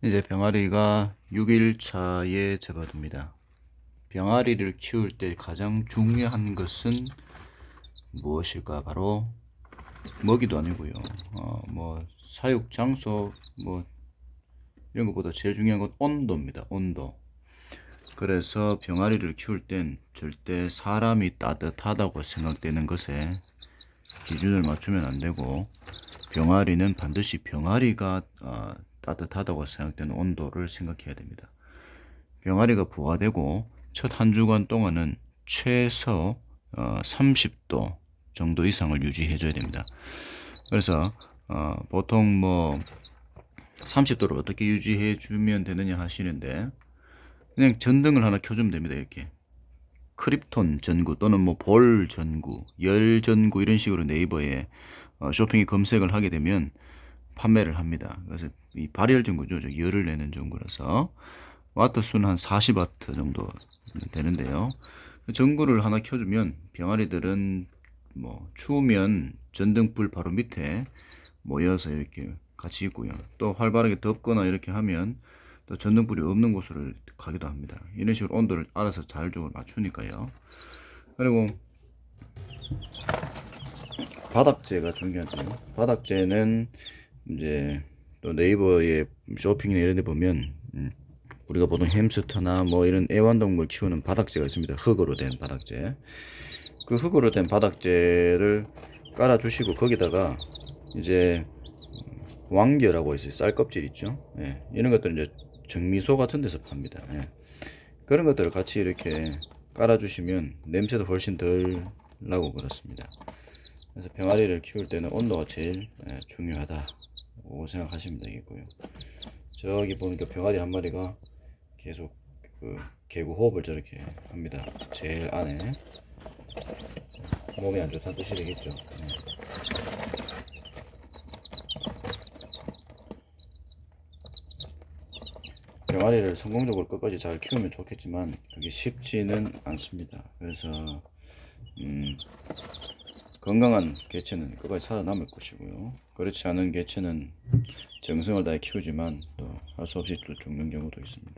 이제 병아리가 6일 차에 접어듭니다. 병아리를 키울 때 가장 중요한 것은 무엇일까? 바로 먹이도 아니고요. 어, 뭐 사육 장소 뭐 이런 것보다 제일 중요한 건 온도입니다. 온도. 그래서 병아리를 키울 땐 절대 사람이 따뜻하다고 생각되는 것에 기준을 맞추면 안 되고 병아리는 반드시 병아리가 어, 따뜻하다고 생각되는 온도를 생각해야 됩니다. 병아리가 부화되고 첫 한 주간 동안은 최소 어, 30도 정도 이상을 유지해줘야 됩니다. 그래서 어, 보통 뭐 30도를 어떻게 유지해 주면 되느냐 하시는데 그냥 전등을 하나 켜주면 됩니다. 이렇게 크립톤 전구 또는 뭐 볼 전구, 열 전구 이런 식으로 네이버에 어, 쇼핑에 검색을 하게 되면 판매를 합니다. 그래서 이 발열 전구죠. 저 열을 내는 전구라서 와트 수는 한 40와트 정도 되는데요. 그 전구를 하나 켜주면 병아리들은 뭐 추우면 전등불 바로 밑에 모여서 이렇게 같이 있고요. 또 활발하게 덥거나 이렇게 하면 또 전등불이 없는 곳으로 가기도 합니다. 이런 식으로 온도를 알아서 자율적으로 맞추니까요. 그리고 바닥재가 중요한데요. 바닥재는 이제 또 네이버에 쇼핑이나 이런 데 보면 음, 우리가 보통 햄스터나 뭐 이런 애완동물 키우는 바닥재가 있습니다. 흙으로 된 바닥재. 그 흙으로 된 바닥재를 깔아주시고 거기다가 이제 왕겨라고 있어요. 쌀껍질 있죠. 예, 이런 것들은 이제 정미소 같은 데서 팝니다. 예. 그런 것들을 같이 이렇게 깔아주시면 냄새도 훨씬 덜 나고 그렇습니다. 그래서 병아리를 키울 때는 온도가 제일 예, 중요하다고 생각하시면 되겠고요. 저기 보니까 병아리 한 마리가 계속 그 개구 호흡을 저렇게 합니다. 제일 안에 몸이 안 좋다는 뜻이 되겠죠. 예. 병아리를 성공적으로 끝까지 잘 키우면 좋겠지만 그게 쉽지는 않습니다. 그래서 음, 건강한 개체는 끝까지 살아남을 것이고요. 그렇지 않은 개체는 정성을 다해 키우지만 또 할 수 없이 또 죽는 경우도 있습니다.